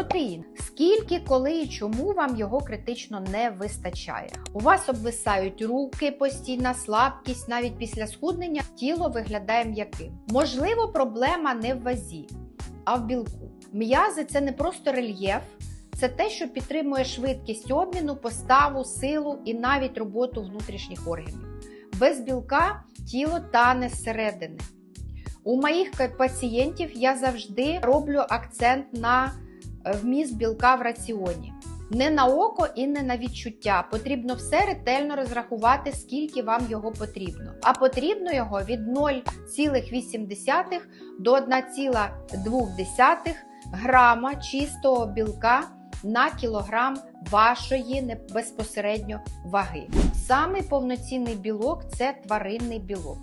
Протеїн. Скільки, коли і чому вам його критично не вистачає? У вас обвисають руки, постійна слабкість, навіть після схуднення тіло виглядає м'яким. Можливо, проблема не в вазі, а в білку. М'язи це не просто рельєф, це те, що підтримує швидкість обміну, поставу, силу і навіть роботу внутрішніх органів. Без білка тіло тане зсередини. У моїх пацієнтів я завжди роблю акцент на вміст білка в раціоні. Не на око і не на відчуття. Потрібно все ретельно розрахувати, скільки вам його потрібно. А потрібно його від 0,8 до 1,2 грама чистого білка на кілограм вашої безпосередньо ваги. Самий повноцінний білок це тваринний білок.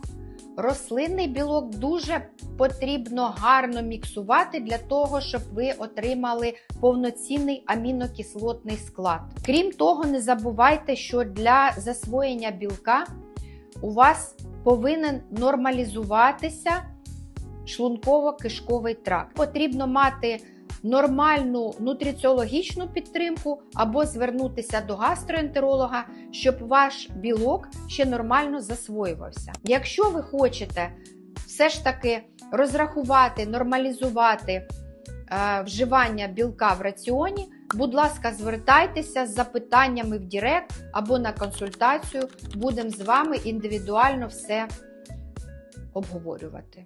Рослинний білок дуже потрібно гарно міксувати для того, щоб ви отримали повноцінний амінокислотний склад. Крім того, не забувайте, що для засвоєння білка у вас повинен нормалізуватися шлунково-кишковий тракт. Потрібно мати нормальну нутриціологічну підтримку або звернутися до гастроентеролога, щоб ваш білок ще нормально засвоювався. Якщо ви хочете все ж таки розрахувати, нормалізувати е, вживання білка в раціоні, будь ласка, звертайтеся з запитаннями в Директ або на консультацію. Будемо з вами індивідуально все обговорювати.